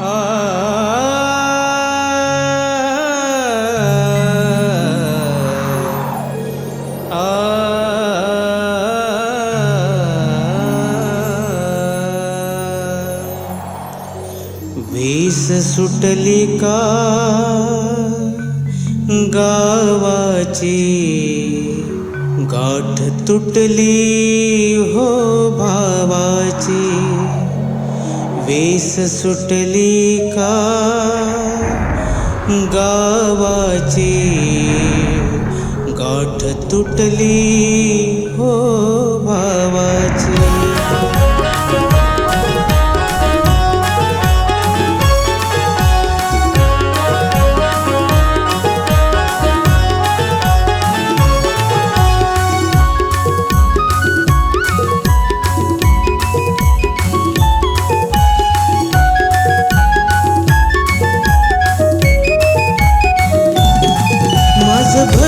वेस सुटली का गावाची? गाठ तुटली हो भावाची. वेस सुटली का? गावाची गाठ तुटली हो।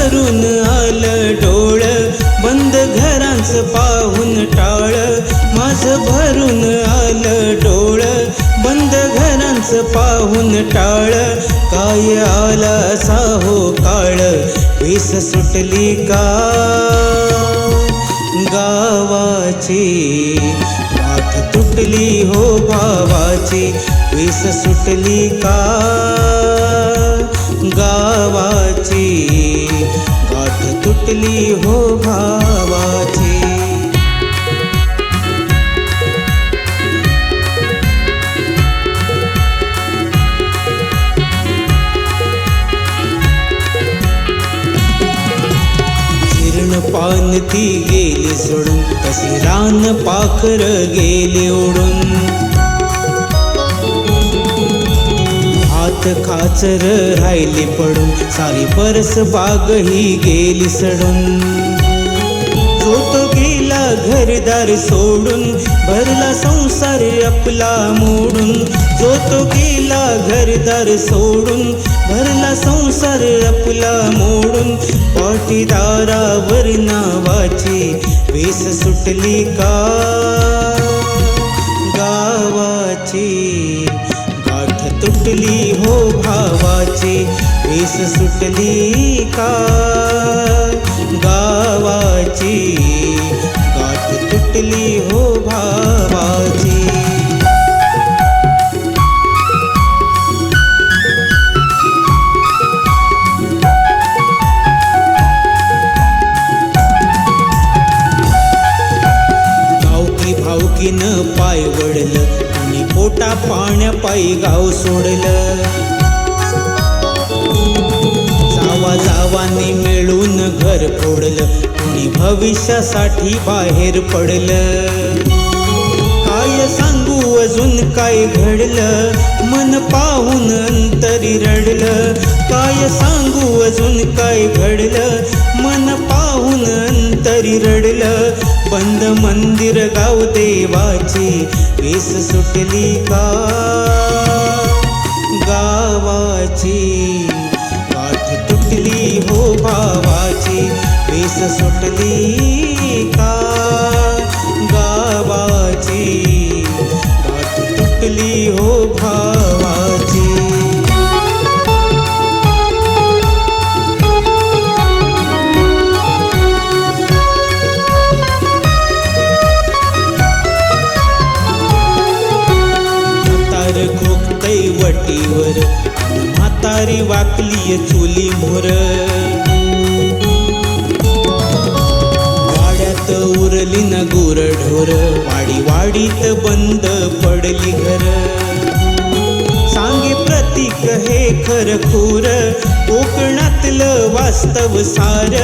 भरून आलं डोळ. बंद घरांच पाहून टाळ. माझ भरून आलं डोळ. बंद घरांच पाहून टाळ. काय आला साहो काळ. वेस सुटली का? गावाची. गाठ तुटली हो भावाची. वेस सुटली का? गावाची. गाठ हो भावाची. जीर्ण पान ती गेली सोडून कशी रान पाखर गेले ओढून. हात खाचर राहिली पडून. सारी परस बाग ही गेली सडून. जो तो गेला घरदार सोडून. भरला संसार आपला मोडून. जो तो गेला घरदार सोडून. भरला संसार आपला मोडून. पाटीदारावर नावाची वेस सुटली का? गावाची. भावाची वेस सुटली का? गावाची गाठ तुटली हो भावाची. गावकी भावकीनं पाय वडलं आणि पोटा पाण्यापायी गाव सोडलं. जावा जावानी मिळून घर फोडलं. कोणी भविष्यासाठी बाहेर पडलं. काय सांगू अजून काय घडलं? मन पाहून अंतरी रडलं. काय सांगू अजून काय घडलं? मन पाहून घरी रडलं. बंद मंदिर गाव देवाची वेस सुटली का? गावाची गाठ तुटली हो भावाची वेस सुटली का? गावाची गाठ तुटली हो वाकली चुली मोर. वाड्यात उरली न गुरढोर वाडी वाडीत बंद पडली घर. सांगे प्रतीक हे खरखूर कोकणातलं वास्तव सार.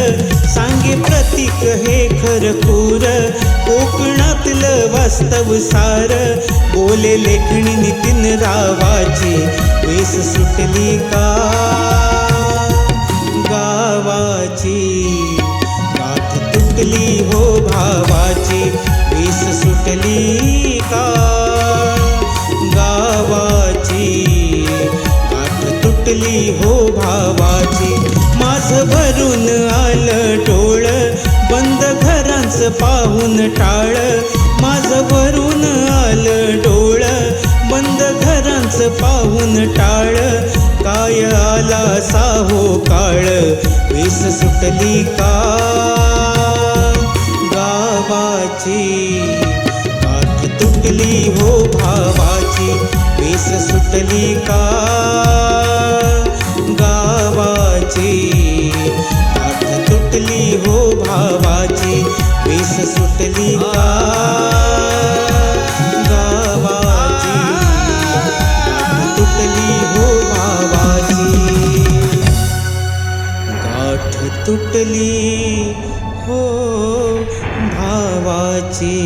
सांगे प्रतीक हे खरखूर कोकणातलं वास्तव सार. बोले लेखणी नितीन रावाची. वेस सुटली का? लागली हो तुटली हो भावाची वीस सुटली का? गावाची गाठ तुटली हो भावाची. माझ भरून आलं डोळ बंद घरांच पाहून टाळ. माझ भरून आलं डोळ बंद घरांच पाहून टाळ. काय आला साहो काळ वीस सुटली का? गावाची काठ तुटली हो भावाची वेस सुटली का गावाची काठ तुटली हो भावाची वेस सुटली का गावाची हो भावाची गाठ तुटली हो भावाची.